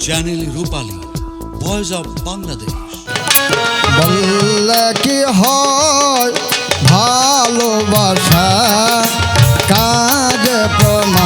Channel Rupali voice of Bangladesh বললে কি হয়? ভালোবাসা কাজ প্রমাণ